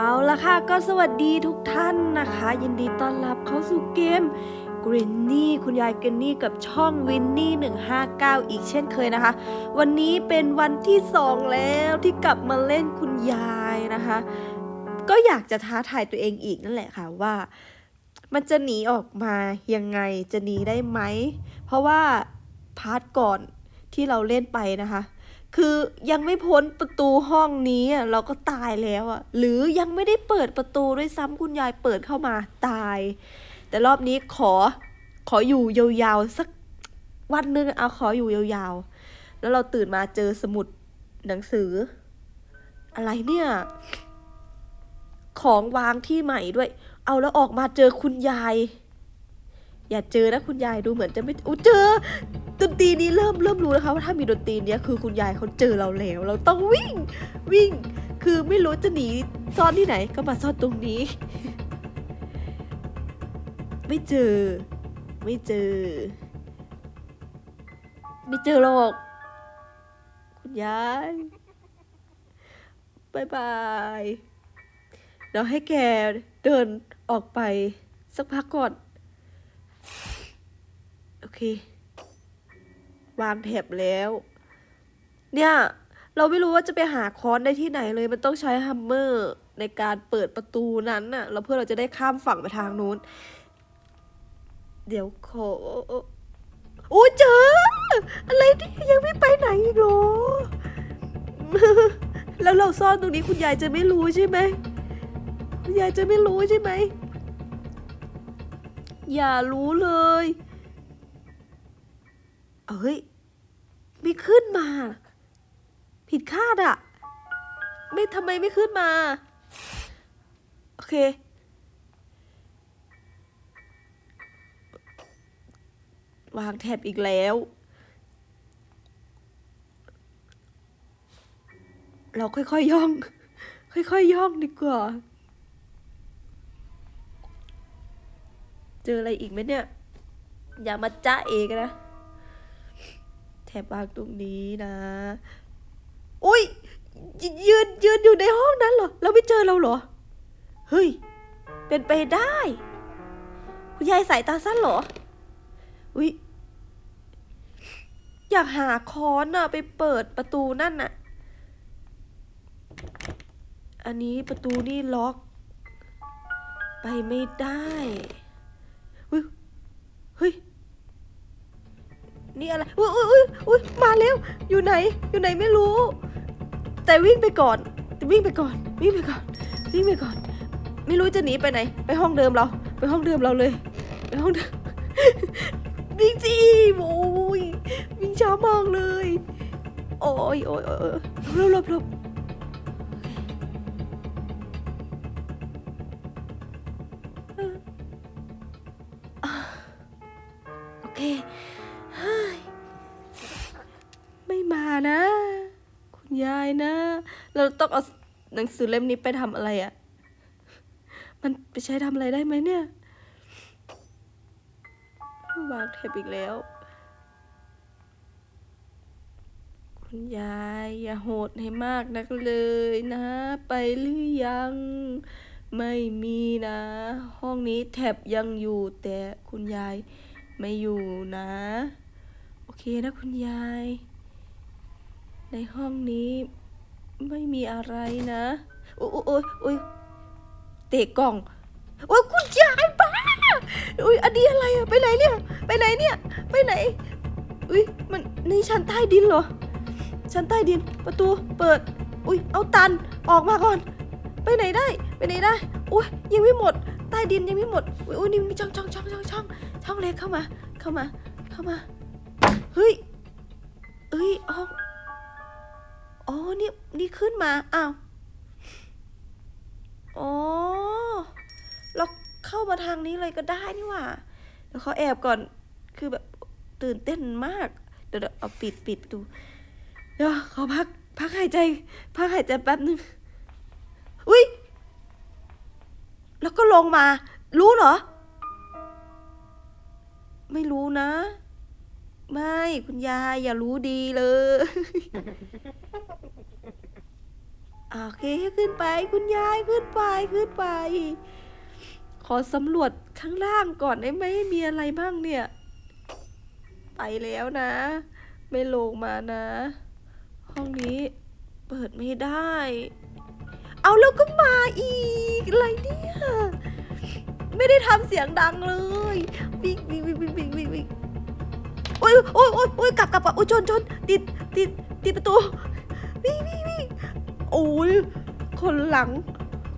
เอาละค่ะก็สวัสดีทุกท่านนะคะ ยินดีต้อนรับเข้าสู่เกมกรินนี่คุณยายกรินนี่กับช่องวินนี่159 อีกเช่นเคยนะคะ วันนี้เป็นวันที่สองแล้วที่กลับมาเล่นคุณยายนะคะ ก็อยากจะท้าทายตัวเองอีกนั่นแหละค่ะว่า มันจะหนีออกมายังไงจะหนีได้ไหม เพราะว่าพาร์ทก่อนที่เราเล่นไปนะคะ คือยังไม่พ้นประตูห้องนี้เราก็ตายแล้วอะหรือยังไม่ได้เปิดประตูด้วยซ้ำคุณยายเปิดเข้ามาตาย แต่รอบนี้ขอขออยู่ยาวๆสักวันนึงเอาขออยู่ยาวๆ แล้วเราตื่นมาเจอสมุดหนังสือ อะไรเนี่ย ของวางที่ใหม่ด้วย เอาแล้วออกมาเจอคุณยาย อย่าเจอนะคุณยายดูเหมือนจะไม่อู้เจอดนตรีนี้เริ่มเริ่มรู้นะคะว่าถ้ามีดนตรีเนี้ยคือคุณยายเขาเจอเราแล้ว เราต้องวิ่งวิ่ง คือไม่รู้จะหนีซ่อนที่ไหนก็มาซ่อนตรงนี้ ไม่เจอ ไม่เจอ ไม่เจอหรอกคุณยายบายบายเดี๋ยวให้แกเดินออกไปสักพักก่อน โอเค วางแถบแล้ว เนี่ย เราไม่รู้ว่าจะไปหาค้อนได้ที่ไหนเลย มันต้องใช้ฮัมเมอร์ในการเปิดประตูนั้นน่ะแล้วเพื่อเราจะได้ข้ามฝั่งไปทางนู้น เดี๋ยวขอโอ้เจอ อะไรที่ยังไม่ไปไหนอีกหรอ แล้วเราซ่อนตรงนี้คุณยายจะไม่รู้ใช่ไหม คุณยายจะไม่รู้ใช่ไหม อย่ารู้เลยเอ้ย ไม่ขึ้นมา ผิดคาดอะไม่ทำไมไม่ขึ้นมา โอเค วางแท็บอีกแล้ว เราค่อยๆย่อง ค่อยๆย่องดีกว่า เจออะไรอีกไหมเนี่ย อย่ามาจ้าเอกนะ แถบวางตรงนี้นะอุ้ยยยืนยืนอยู่ในห้องนั้นเหรอ แล้วไม่เจอเราเหรอ เฮ้ย เป็นไปได้คุณยายสายตาสั้นเหรอ อุ้ยอยากหาค้อนอะไปเปิดประตูนั่นน่ะอันนี้ประตูนี่ล็อก ไปไม่ได้ เฮ้ย นี่อะไร อุ้ยอุ้ยอุ้ยอุ้ยมาแล้ว อยู่ไหน อยู่ไหนไม่รู้ แต่วิ่งไปก่อน วิ่งไปก่อน วิ่งไปก่อน วิ่งไปก่อน ไม่รู้จะหนีไปไหน ไปห้องเดิมเรา ไปห้องเดิมเราเลย ไปห้องเดิมวิ่งจีโอ้ยวิ่งช้ามากเลย โอ้ยโอ้ยโอ้ยหลบหลบหลบ นะ คุณยายนะ เราต้องเอาหนังสือเล่มนี้ไปทำอะไรอะ่ะ มันไปใช้ทำอะไรได้ไหมเนี่ยวางเทปอีกแล้ว คุณยายอย่าโหดให้มากนักเลยนะ ไปหรือยัง ไม่มีนะ ห้องนี้แทบยังอยู่แต่คุณยายไม่อยู่นะ โอเคนะคุณยาย ในห้องนี้ไม่มีอะไรนะโอ้ยโอ้ยโอ้ยเตะกล่องโอ้ยคุณยายบ้าอุ้ยอันนี้อะไรอะไปไหนเนี่ย ไปไหนเนี่ย ไปไหน อุ้ยมันนี่ชั้นใต้ดินเหรอ ชั้นใต้ดิน ประตูเปิด อุ้ยเอาตัน ออกมาก่อน ไปไหนได้ ไปไหนได้ อุ้ยยังไม่หมด ใต้ดินยังไม่หมด อุ้ยอุ้ยนี่มีช่องช่องช่องช่องช่องช่องเล็กเข้ามา เข้ามา เข้ามา เฮ้ยเอ้ยห้อง อ๋อนี่นี่ขึ้นมาอ้าวอ๋อเราเข้ามาทางนี้เลยก็ได้นี่หว่าเดี๋ยวเขาแอบก่อนคือแบบตื่นเต้นมาก เดี๋ยวเอาปิดปิดประตูเดี๋ยวขอพักพักหายใจ พักหายใจแป๊บนึงอุ้ยแล้วก็ลงมา รู้เหรอ ไม่รู้นะ ไม่คุณยายอย่ารู้ดีเลย โอเคขึ้นไป คุณยายขึ้นไปขึ้นไป ขอสำรวจข้างล่างก่อนได้ไหมมีอะไรบ้างเนี่ย ไปแล้วนะ ไม่ลงมานะ ห้องนี้เปิดไม่ได้ เอาแล้วก็มาอีก อะไรเนี่ย ไม่ได้ทำเสียงดังเลยวิ่งวิ่งวิ่งวิ่งวิ่งวิ่งง อ้ยโอ้ยโอ้ยโอ้ยกลับกลับกลับโอ้ยชนชนติดติดติดประตูวิ่งวิ่งวิ่งโอ้ยคนหลัง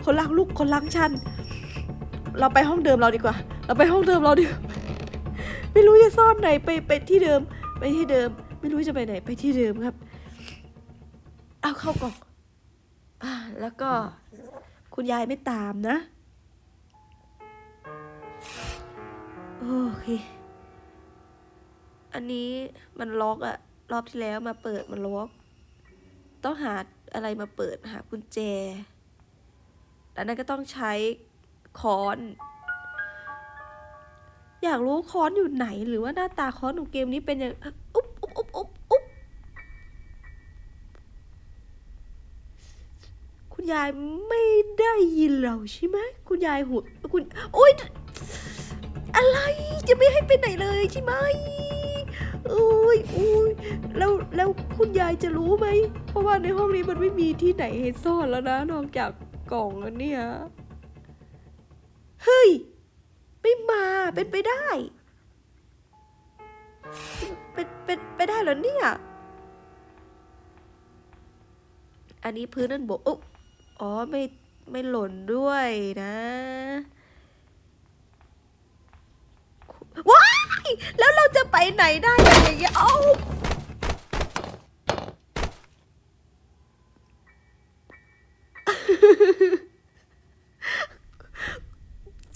คนหลังลูกคนหลังชัน เราไปห้องเดิมเราดีกว่า เราไปห้องเดิมเราดีไม่รู้จะซ่อนไหนไปไปที่เดิม ไปที่เดิม ไม่รู้จะไปไหนไปที่เดิมครับ เอาเข้ากล่องแล้วก็คุณยายไม่ตามนะ โอเค อันนี้มันล็อกอะรอบที่แล้วมาเปิดมันล็อก ต้องหาอะไรมาเปิดหากุญแจแล้วนั้นก็ต้องใช้ค้อน อยากรู้ค้อนอยู่ไหน หรือว่าหน้าตาค้อนของเกมนี้เป็นอยังอุ๊บอุ๊บอุ๊บอุ๊บอุ๊บคุณยายไม่ได้ยินเราใช่ไหมคุณยายหูคุณโอ๊ยอะไรจะไม่ให้ไปไหนเลยใช่ไหม โอ้ยโอ้ยแล้วแล้วคุณยายจะรู้ไหม เพราะว่าในห้องนี้มันไม่มีที่ไหนให้ซ่อนแล้วนะนอกจากกล่องอันเนี้ยเฮ้ย ไม่มาเป็นไปได้ เป็นเป็นไปได้เหรอเนี่ย อันนี้พื้นนั่นบกอุ๊บอ๋อไม่ไม่หล่นด้วยนะ ว้าย แล้วเราจะไปไหนได้อะอย่างเงี้ยเอ้า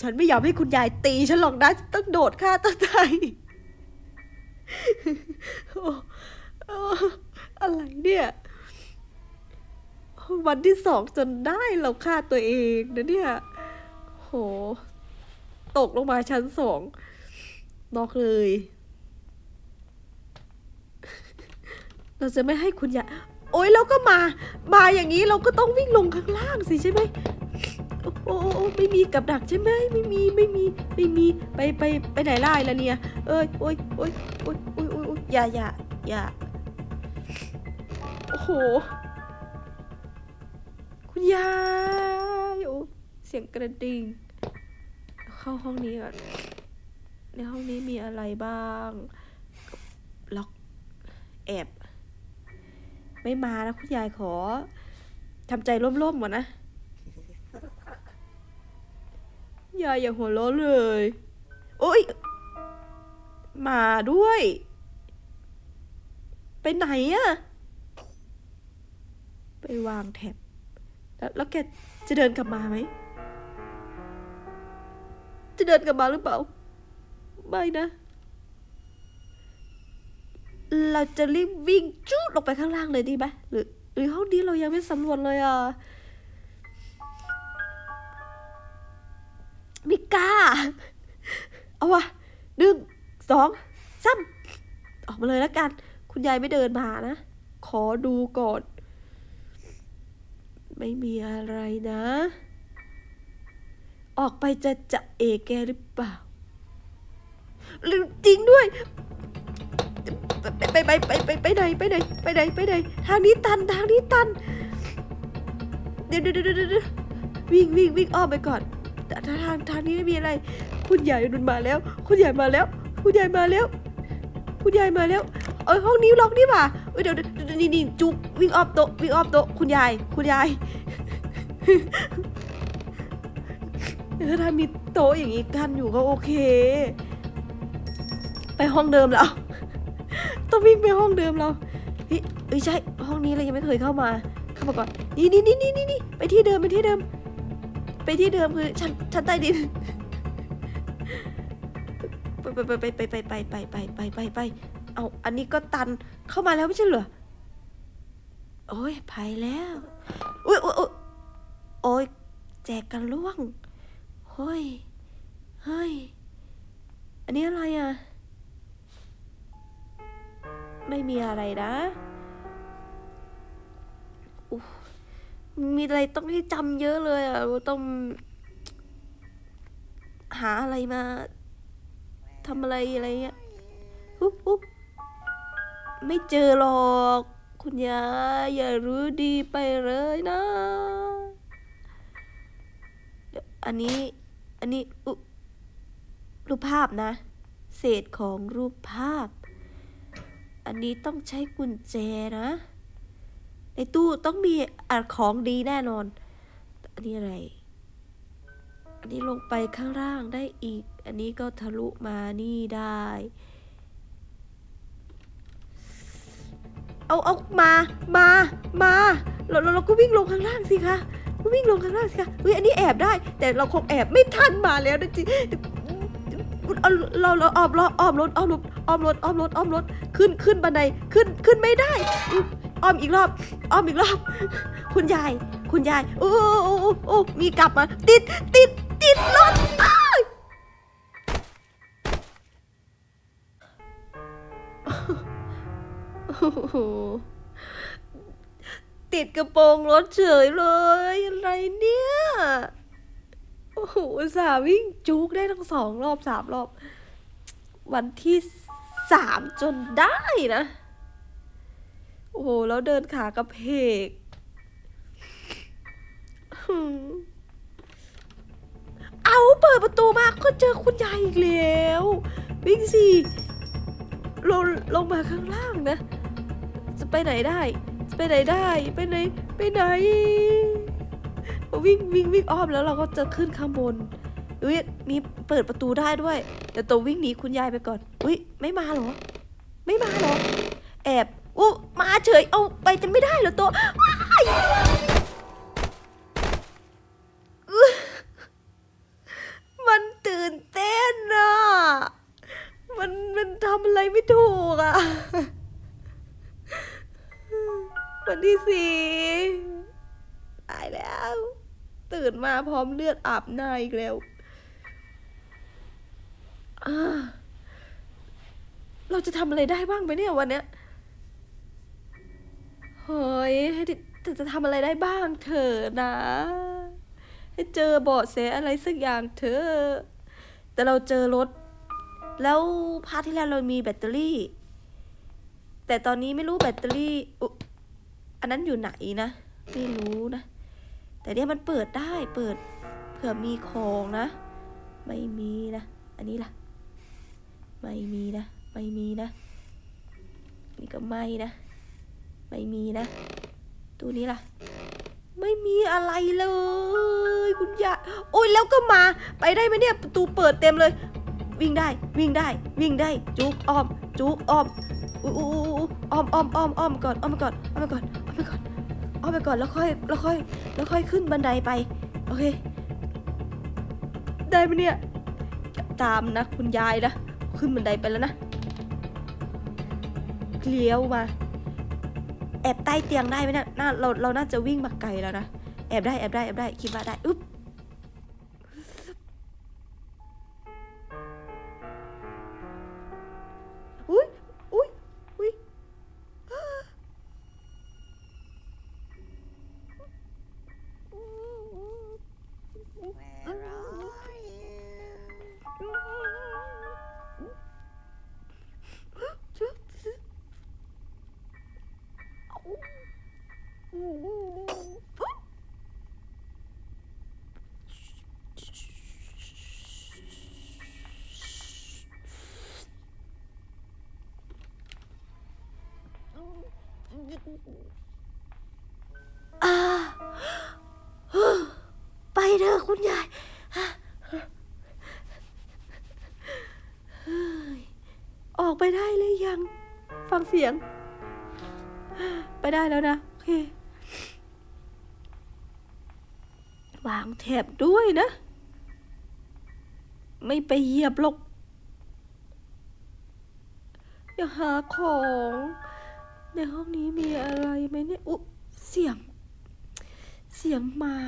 ฉันไม่ยอมให้คุณยายตีฉันหรอกนะต้องโดดฆ่าตัวตายโอ้โอ้อะไรเนี่ย วันที่สองจนได้เราฆ่าตัวเองนะเนี่ย โห ตกลงมาชั้นสอง นอกเลย เราจะไม่ให้คุณยายโอ๊ยเราก็มา มาอย่างนี้เราก็ต้องวิ่งลงข้างล่างสิใช่ไหมโอ้โอ้โอ้ไม่มีกับดักใช่ไหมไม่มีไม่มีไม่มีไปไปไปไหนไล่ละเนี่ย เอ้ยโอ๊ยโอ๊ยโอ๊ยโอ๊ยโอ๊ยโอ๊ยอย่าอย่าอย่าโอ้โห คุณยายโอ้เสียงกระดิ่งเข้าห้องนี้ก่อน ในห้องนี้มีอะไรบ้างล็อกแอบ ไม่มานะคุณยายขอทำใจร่มๆก่อนนะยายอย่าหัวเราะเลย โอ๊ยมาด้วย ไปไหนอะไปวางแท็บแล้วแล้วแกจะเดินกลับมาไหม จะเดินกลับมาหรือเปล่า ไม่นะ เราจะรีบวิ่งจูดลงไปข้างล่างเลยดีไหมหรือหรือห้องนี้เรายังไม่สำรวจเลยอะม่กล้า เอาวะหนึ่งสองสามออกมาเลยแล้วกัน คุณยายไม่เดินมานะ ขอดูก่อน ไม่มีอะไรนะ ออกไปจะจะเอแกหรือเปล่า จริงด้วยไปไปไปไปไปไปไหนไปไหนไปไหนไปไหนทางนี้ตันทางนี้ตัน เดี๋ยวเดี๋ยวเดี๋ยวเดวิ่งวิ่งวิ่งอ้อมไปก่อนแต่ทางทางนี้ไม่มีอะไร คุณยายนุนมาแล้ว คุณยายมาแล้ว คุณยายมาแล้ว คุณยายมาแล้ว เอ้ยห้องนี้ล็อกนี่ป่ะเอ้ยเดี๋ยวเดี๋ยวนี่นี่จุกวิ่งอ้อมโต๊ะวิ่งอ้อมโต๊ะคุณยายคุณยายถ้ามีโต๊ะอย่างนี้กันอยู่ก็โอเค ไปห้องเดิมแล้ว ต้องวิ่งไปห้องเดิมเราเฮ้ยเอ้ยใช่ห้องนี้เรายังไม่เคยเข้ามา เข้ามาก่อน นี่นี่นี่นี่นี่นี่ไปที่เดิมไปที่เดิม ไปที่เดิมคือชั้นชั้นใต้ดิน ไปไปไปไปไปไปไปไปไปไปไปเอาอันนี้ก็ตันเข้ามาแล้วไม่ใช่เหรอ โอ้ยไปแล้วอุ้ยโอ้ยโอ๊ยโอ้ยแจกกันล่วงเฮ้ย เฮ้ย อันนี้อะไรอะ ไม่มีอะไรนะมีอะไรต้องให้จำเยอะเลยอะต้อง หาอะไรมาทำอะไรอะไรเงี้ยอุ๊บอุ๊บไม่เจอหรอก คุณยายอย่ารู้ดีไปเลยนะ อันนี้ อันนี้รูปภาพนะ เศษของรูปภาพ อันนี้ต้องใช้กุญแจนะ ในตู้ต้องมีอของดีแน่นอน อันนี้อะไร อันนี้ลงไปข้างล่างได้อีก อันนี้ก็ทะลุมานี่ได้ เอาเอามา มา มาเราเราเราก็วิ่งลงข้างล่างสิคะก็วิ่งลงข้างล่างสิคะเฮ้ยอันนี้แอบได้ แต่เราคงแอบไม่ทันมาแล้วนะจิ เอาเราเราอ้อมรถอ้อมรถอ้อมรถอ้อมรถอ้อมรถอ้อมรถขึ้นขึ้นบันไดขึ้นขึ้นไม่ได้อ้อมอีกรอบอ้อมอีกรอบ คุณยาย คุณยายโอ้โอ้โอ้โอ้มีกลับมา ติดติดติดรถติดกระโปรงรถเฉยเลย อะไรเนี่ย อ้โหอุตสาห์วิ่งจุกได้ทั้งสองรอบสามรอบ วันที่สามจนได้นะ โอ้โห แล้วเดินขากระเพกเอาเปิดประตูมาก็เจอคุณยายอีกแล้ว วิ่งสิลงลงมาข้างล่างนะ จะไปไหนได้ จะไปไหนได้ ไปไหน ไปไหน วิ่งวิ่งวิ่งอ้อมแล้วเราก็จะขึ้นข้างบนอุ้ยมีเปิดประตูได้ด้วยเดี๋ยวตัววิ่งหนีคุณยายไปก่อน อุ้ยไม่มาเหรอ ไม่มาเหรอ แอบอู้มาเฉยเอาไปจะไม่ได้เหรอตัวว้ามันตื่นเต้นอะมันมันทำอะไรไม่ถูกอะวันที่สี่ตายแล้ว ตื่นมาพร้อมเลือดอาบหน้าอีกแล้วเราจะทำอะไรได้บ้างไหมเนี่ยวันเนี้ยเฮ้ยให้จะจะทำอะไรได้บ้างเถอะนะ ให้เจอเบาะแสอะไรสักอย่างเถอะแต่เราเจอรถ แล้วพาร์ทที่แล้วเรามีแบตเตอรี่ แต่ตอนนี้ไม่รู้แบตเตอรี่อุอันนั้นอยู่ไหนนะ ไม่รู้นะ แต่เนี่ยมันเปิดได้เปิดเผื่อมีของนะ ไม่มีนะ อันนี้ล่ะ ไม่มีนะ ไม่มีนะ นี่ก็ไม่นะ ไม่มีนะตู้นี้ล่ะ ไม่มีอะไรเลย คุณยายโอ้ยแล้วก็มา ไปได้ไหมเนี่ยประตูเปิดเต็มเลย วิ่งได้ วิ่งได้ วิ่งได้ จุกอ้อม จุกอ้อมอู้อู้อู้อู้อ้อมอ้อมอ้อมอ้อมก่อนอ้อมก่อนอ้อมก่อนอ้อมก่อน อ้อมไปก่อนแล้วค่อยแล้วค่อยแล้วค่อยขึ้นบันไดไป โอเค ได้ไหมเนี่ยตามนะคุณยายนะขึ้นบันไดไปแล้วนะเลี้ยวมา แอบใต้เตียงได้ไหมเนี่ยน่าเราเราน่าจะวิ่งมาไกลแล้วนะแอบได้แอบได้แอบได้คิดว่าได้อุ๊บ อ่าไปเถอะคุณยายเฮ้ยออกไปได้เลยยัง ฟังเสียง ไปได้แล้วนะ โอเค วางแถบด้วยนะ ไม่ไปเหยียบหรอก อย่าหาของ ในห้องนี้มีอะไรไหมเนี่ย อุ๊ยเสียง เสียงไม้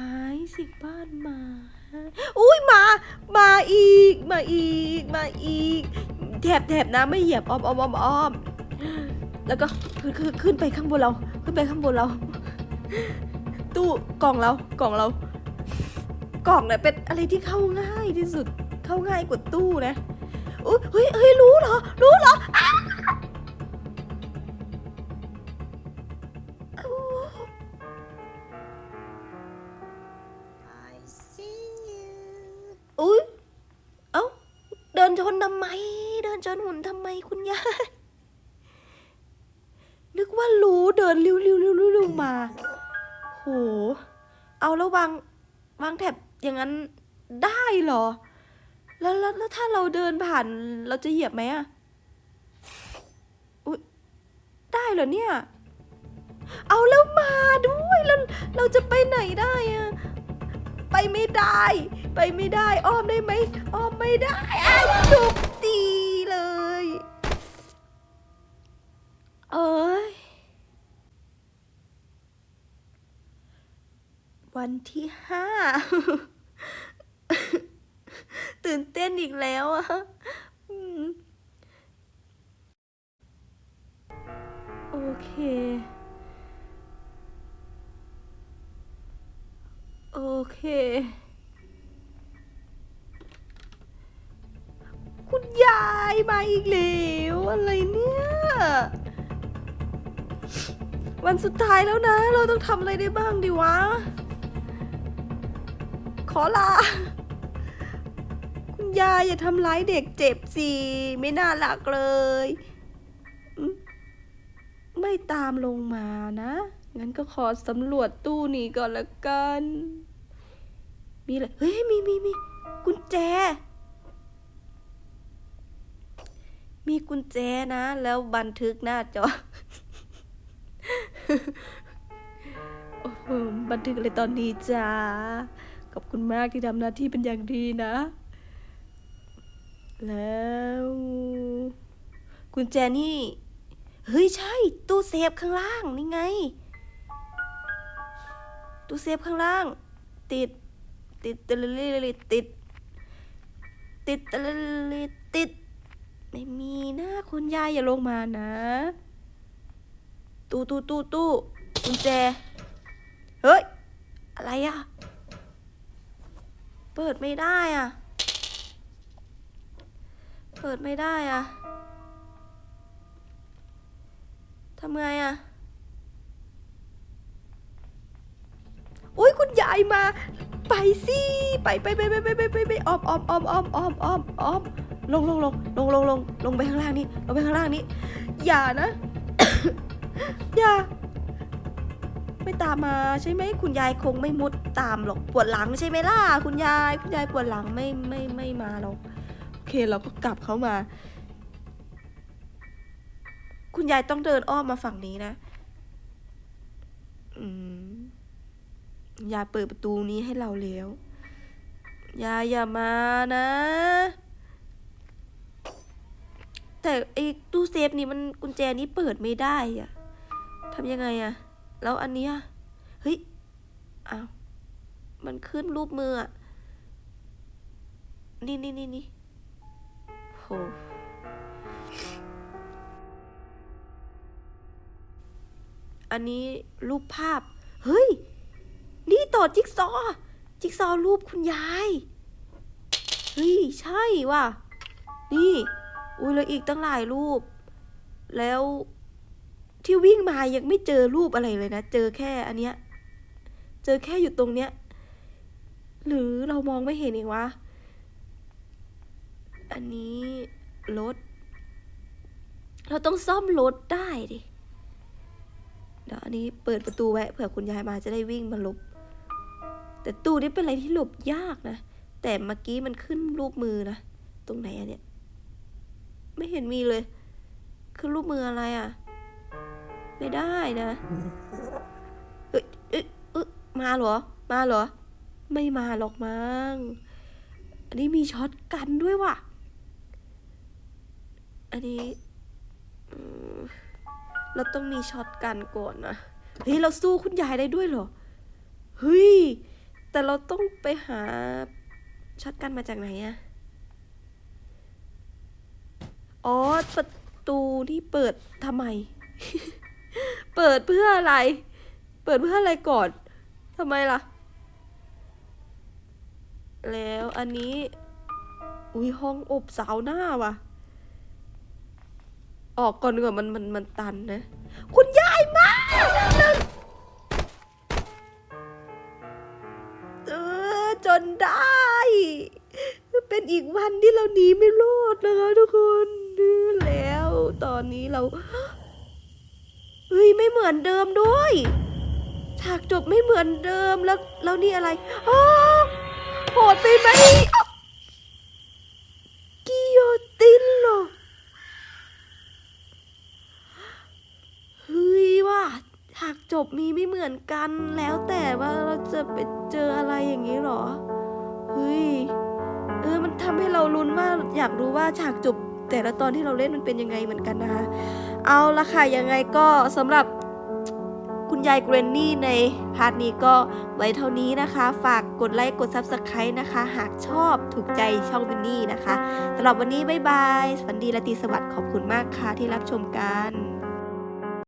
เสียงบ้านไม้อุ้ยมา มาอีก มาอีก มาอีก แถบแถบนะไม่เหยียบอ้อมอ้อมอ้อมอ้อมแล้วก็ขึ้นขึ้นไปข้างบนเรา ขึ้นไปข้างบนเรา ตู้กล่องเรา กล่องเรา กล่องเนี่ยเป็นอะไรที่เข้าง่ายที่สุดเข้าง่ายกว่าตู้นะอุ๊ยเฮ้ยเฮ้ยรู้เหรอ รู้เหรออ้าอู้ I see you อุ๊ยเอ้าเดินชนทำไม เดินชนหุ่นทำไมคุณยายนึกว่ารู้เดินริ้วริ้วริ้วริ้วริ้วมาโหเอาแล้ววางวางแถบ อย่างนั้นได้เหรอ แล้วแล้วแล้วถ้าเราเดินผ่านเราจะเหยียบไหมอะอุ้ยได้เหรอเนี่ย เอาแล้วมาด้วยแล้วเราจะไปไหนได้อะไปไม่ได้ ไปไม่ได้ อ้อมได้ไหมอ้อมไม่ได้อ้าวจุบตี วันที่ห้าตื่นเต้นอีกแล้วอะโอเค โอเค คุณยายมาอีกแล้วอะไรเนี่ย วันสุดท้ายแล้วนะ เราต้องทำอะไรได้บ้างดีวะ อลา คุณยายอย่าทำร้ายเด็กเจ็บสิ ไม่น่ารักเลย ไม่ตามลงมานะ งั้นก็ขอสำรวจตู้นี้ก่อนละกัน มีอะไร เฮ้ย มีมีมีกุญแจ มีกุญแจนะ แล้วบันทึกหน้าจอบันทึกเลยตอนนี้จ้า อบคุณมากที่ทำหน้าที่เป็นอย่างดีนะ แล้วกุญแจนี่ เฮ้ยใช่ ตู้เซฟข้างล่างนี่ไง ตู้เซฟข้างล่าง ติด ติดตะลิลิลิติดติดตะลิลิติดไม่มีนะคุณยายอย่าลงมานะ ตู้ตู้ตู้ตู้กุญแจ เฮ้ย อะไรอะ เปิดไม่ได้อะเปิดไม่ได้อะทำไงอะอุ้ยคุณยายมา ไปสิไปไปไปไปไปไปไปไปออมออมออมออมออมออมออมลงลงลงลงลงลงลงไปข้างล่างนี่ลงไปข้างล่างนี่อย่านะ อย่า ไม่ตามมาใช่ไหมคุณยายคงไม่มุดตามหรอกปวดหลังใช่ไหมล่ะคุณยาย คุณยายปวดหลังไม่ไม่ไม่มาหรอกโอเคเราก็กลับเข้ามา คุณยายต้องเดินอ้อมมาฝั่งนี้นะอืมยายเปิดประตูนี้ให้เราแล้วยายอย่ามานะ แต่ไอ้ตู้เซฟนี่มันกุญแจนี้เปิดไม่ได้อะทำยังไงอะ แล้วอันเนี้ยเฮ้ยอ้าวมันขึ้นรูปมืออะนี่นี่นี่นี่โหอันนี้รูปภาพ เฮ้ย นี่ต่อจิ๊กซอว์จิ๊กซอว์รูปคุณยาย เฮ้ย ใช่ว่ะ นี่ อุ้ยแล้วอีกตั้งหลายรูป แล้ว ที่วิ่งมายังไม่เจอรูปอะไรเลยนะ เจอแค่อันเนี้ย เจอแค่อยู่ตรงเนี้ย หรือเรามองไม่เห็นเองวะ อันนี้รถ เราต้องซ่อมรถได้ดิเดี๋ยวอันนี้เปิดประตูไว้เผื่อคุณยายมาจะได้วิ่งมาหลบ แต่ตู้นี้เป็นอะไรที่หลบยากนะ แต่เมื่อกี้มันขึ้นรูปมือนะ ตรงไหนอะเนี่ยไม่เห็นมีเลยคือรูปมืออะไรอะ่ะ ไม่ได้นะเอ้ยเอ้ยเอ้ยมาเหรอ มาเหรอ ไม่มาหรอกมั้ง อันนี้มีช็อตกันด้วยว่ะ อันนี้อืมเราต้องมีช็อตกันก่อนนะ เฮ้ย เราสู้คุณยายได้ด้วยเหรอ เฮ้ย แต่เราต้องไปหาช็อตกันมาจากไหนอะอ๋อประตูที่เปิดทำไม เปิดเพื่ออะไร เปิดเพื่ออะไรก่อนทำไมล่ะ แล้วอันนี้ อุ้ยห้องอบสาวหน้าว่ะ ออกก่อนกว่ามันมันมันตันนะ คุณยายมาเออจนได้ เป็นอีกวันที่เราหนีไม่รอดนะคะทุกคนแล้ว ตอนนี้เรา ฮ้ยไม่เหมือนเดิมด้วยฉากจบไม่เหมือนเดิมแล้วแล้วนี่อะไรโหดไปไหมกิโยตินเหรอเฮ้ยว่าฉากจบมีไม่เหมือนกันแล้วแต่ว่าเราจะไปเจออะไรอย่างนี้หรอเฮ้ยเออมันทำให้เราลุ้นว่าอยากรู้ว่าฉากจบแต่ละตอนที่เราเล่นมันเป็นยังไงเหมือนกันนะคะ เอาละค่ะยังไงก็สำหรับคุณยายเกรนนี่ในพาร์ทนี้ก็ไว้เท่านี้นะคะ ฝากกดไลค์กด Subscribe นะคะ หากชอบถูกใจช่องวินนี่นะคะสำหรับวันนี้บ๊ายบายสวัสดีและตีสวัสดิ์ขอบคุณมากค่ะที่รับชมกัน